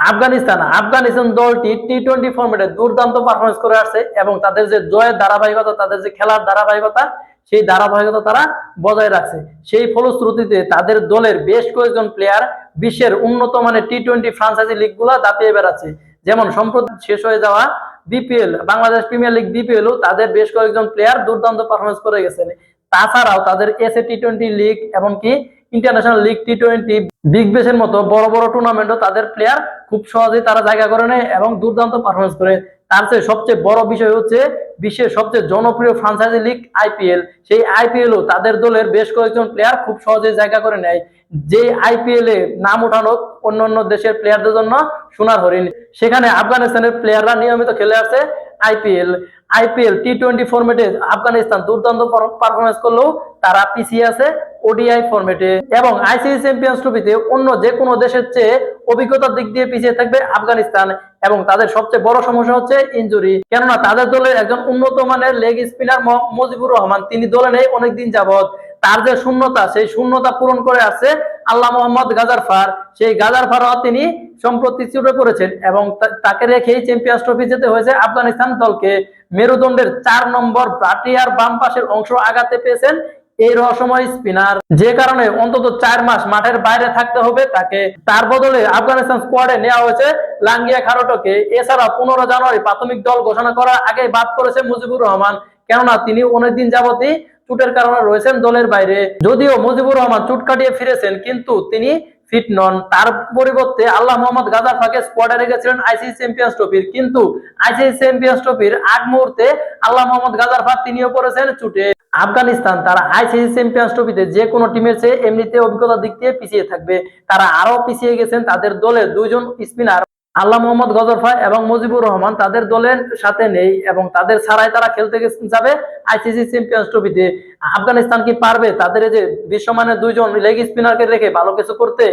আফগানিস্তান আফগানিস্তান দলটি T twenty ফর্মেটে দুর্দান্ত পারফরমেন্স করে আসছে এবং তাদের যে জয়ের ধারাবাহিকতা, তাদের যে খেলার ধারাবাহিকতা, সেই ধারাবাহিকতা তারা বজায় রাখছে। সেই ফলশ্রুতিতে তাদের দলের বেশ কয়েকজন প্লেয়ার বিশ্বের উন্নত মানের টি টোয়েন্টি ফ্রাঞ্চাইজি লিগগুলো দাপিয়ে বেড়াচ্ছে। যেমন সম্প্রতি শেষ হয়ে যাওয়া BPL Bangladesh premier league BPL তাদের বেশ কয়েকজন প্লেয়ার দুর্দান্ত পারফরমেন্স করে গেছেন। তাছাড়াও তাদের এসএ টি টোয়েন্টি লিগ এমনকি international league T twenty big বেসের মতো বড় বড় টুর্নামেন্টও তাদের প্লেয়ার খুব সহজেই তারা জায়গা করে নেয় এবং দুর্দান্ত পারফরমেন্স করে। তার চেয়ে সবচেয়ে বড় বিষয় হচ্ছে বিশ্বের সবচেয়ে জনপ্রিয় ফ্রাঞ্চাইজি লিগ আইপিএল সেই আইপিএলও তাদের দলের বেশ কয়েকজন প্লেয়ার খুব সহজে জায়গা করে নেয়। যে আইপিএল এ নাম উঠানো অন্য অন্য দেশের প্লেয়ারদের জন্য সোনার হরিণ। সেখানে আফগানিস্তানের প্লেয়াররা নিয়মিত খেলে আসছে আইপিএল আইপিএল টি টোয়েন্টি ফর্মেটে আফগানিস্তান দুর্দান্ত পারফরমেন্স করলেও তারা পিছিয়ে আছে ওডিআই ফর্মেটে এবং আইসিসি চ্যাম্পিয়ন্স ট্রফিতে অন্য যে কোনো দেশের চেয়ে অভিজ্ঞতার দিক দিয়ে পিছিয়ে থাকবে আফগানিস্তান। এবং তাদের সবচেয়ে বড় সমস্যা হচ্ছে ইনজুরি কেননা তাদের দলের একজন উন্নত মানের লেগ স্পিনার মুজিবুর রহমান, তিনি দলে নেই অনেকদিন যাবত তার যে শূন্যতা, সেই শূন্যতা পূরণ করে আছে আল্লাহ মোহাম্মদ গাজারফার সেই গাজারফারও তিনি সম্প্রতি চুটে পড়েছেন এবং তাকে রেখেই চ্যাম্পিয়ন্স ট্রফি যেতে হয়েছে আফগানিস্তান দলকে। মেরুদণ্ডের চার নম্বর ব্রাটিয়ার বাম পাশের অংশ আগাতে পেয়েছেন এই রহস্যময় স্পিনার। যে কারণে অন্তত চার মাস মাঠের বাইরে থাকতে হবে তাকে। তার বদলে আফগানিস্তান স্কোয়াডে নেওয়া হয়েছে লাঙ্গিয়া খারোটোকে। এছাড়া পনেরো জানুয়ারি প্রাথমিক দল ঘোষণা করার আগে বাদ করেছে মুজিবুর রহমান। কেননা তিনি অনেকদিন যাবতই চুটের কারণে রয়েছেন দলের বাইরে। যদিও মুজিবুর রহমান চুট কাটিয়ে ফিরেছেন, কিন্তু তিনি ফিট নন। তার পরিবর্তে আল্লাহ মোহাম্মদ গাজাফাকে স্কোয়াডে রেখেছিলেন আইসিসি চ্যাম্পিয়ন্স ট্রফির কিন্তু আইসিসি চ্যাম্পিয়ন্স ট্রফির আগ মুহূর্তে আল্লাহ মোহাম্মদ ফাঁক তিনিও পড়েছেন চুটে আফগানিস্তান। তারা আইসিসি চ্যাম্পিয়ন্স ট্রফিতে যে কোনো টিমের চেয়ে এমনিতে অভিজ্ঞতার দিক দিয়ে পিছিয়ে থাকবে। তারা আরও পিছিয়ে গেছেন তাদের দলে দুইজন স্পিনার আল্লাহ মোহাম্মদ গজরফা এবং মুজিবুর রহমান তাদের দলের সাথে নেই এবং তাদের ছাড়াই তারা খেলতে যাবে আইসিসি চ্যাম্পিয়ন্স ট্রফিতে আফগানিস্তান কি পারবে? তাদের যে বিশ্বমানের দুইজন লেগ স্পিনারকে রেখে ভালো কিছু করতে?